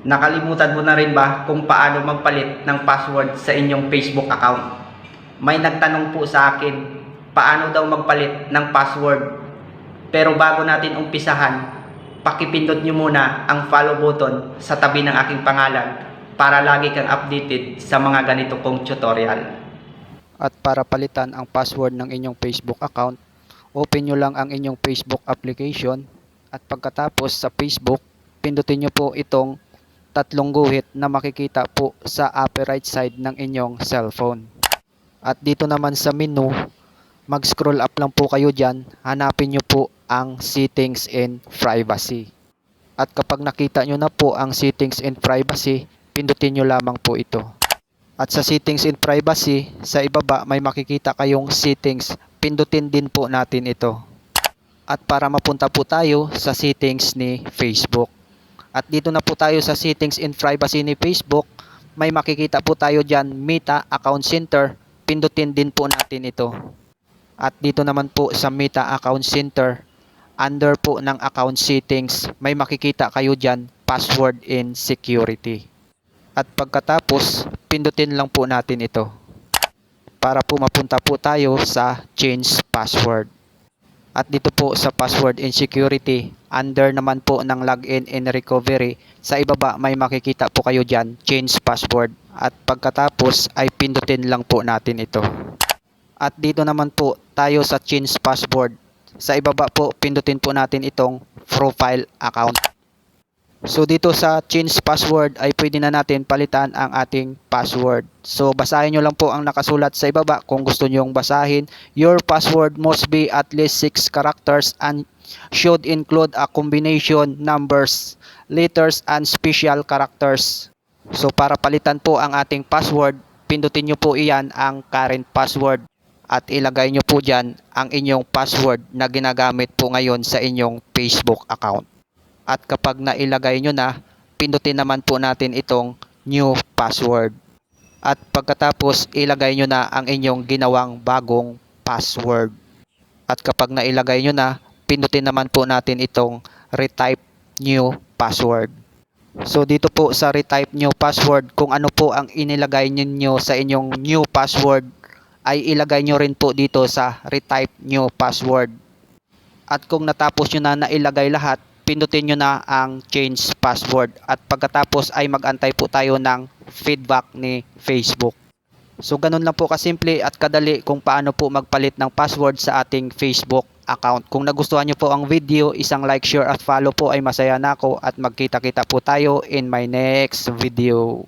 Nakalimutan mo na rin ba kung paano magpalit ng password sa inyong Facebook account? May nagtanong po sa akin, paano daw magpalit ng password? Pero bago natin umpisahan, pakipindot nyo muna ang follow button sa tabi ng aking pangalan para lagi kang updated sa mga ganito kong tutorial. At para palitan ang password ng inyong Facebook account, open nyo lang ang inyong Facebook application at pagkatapos sa Facebook, pindutin nyo po itong tatlong guhit na makikita po sa upper right side ng inyong cellphone. At dito naman sa menu, mag-scroll up lang po kayo dyan, hanapin nyo po ang settings and privacy. At kapag nakita nyo na po ang settings and privacy, pindutin nyo lamang po ito. At sa settings and privacy, sa ibaba may makikita kayong settings. Pindutin din po natin ito. At para mapunta po tayo sa settings ni Facebook. At dito na po tayo sa settings and privacy ni Facebook. May makikita po tayo dyan, Meta Account Center. Pindutin din po natin ito. At dito naman po sa Meta Account Center, under po ng account settings, may makikita kayo dyan, password and security. At pagkatapos, pindutin lang po natin ito. Para po mapunta po tayo sa change password. At dito po sa password and security, under naman po ng login and recovery, sa ibaba may makikita po kayo dyan, change password. At pagkatapos ay pindutin lang po natin ito. At dito naman po tayo sa change password. Sa ibaba po, pindutin po natin itong profile account. So dito sa change password ay pwede na natin palitan ang ating password. So basahin nyo lang po ang nakasulat sa ibaba kung gusto nyong basahin. Your password must be at least 6 characters and should include a combination numbers, letters and special characters. So para palitan po ang ating password, pindutin nyo po iyan ang current password at ilagay nyo po dyan ang inyong password na ginagamit po ngayon sa inyong Facebook account. At kapag nailagay nyo na, pindutin naman po natin itong new password. At pagkatapos, ilagay nyo na ang inyong ginawang bagong password. At kapag nailagay nyo na, pindutin naman po natin itong retype new password. So dito po sa retype new password, kung ano po ang inilagay ninyo sa inyong new password, ay ilagay nyo rin po dito sa retype new password. At kung natapos nyo na nailagay lahat, pindutin nyo na ang change password. At pagkatapos ay magantay po tayo ng feedback ni Facebook. So ganun lang po kasimple at kadali kung paano po magpalit ng password sa ating Facebook account. Kung nagustuhan nyo po ang video, isang like, share at follow po ay masaya na ako at magkita-kita po tayo in my next video.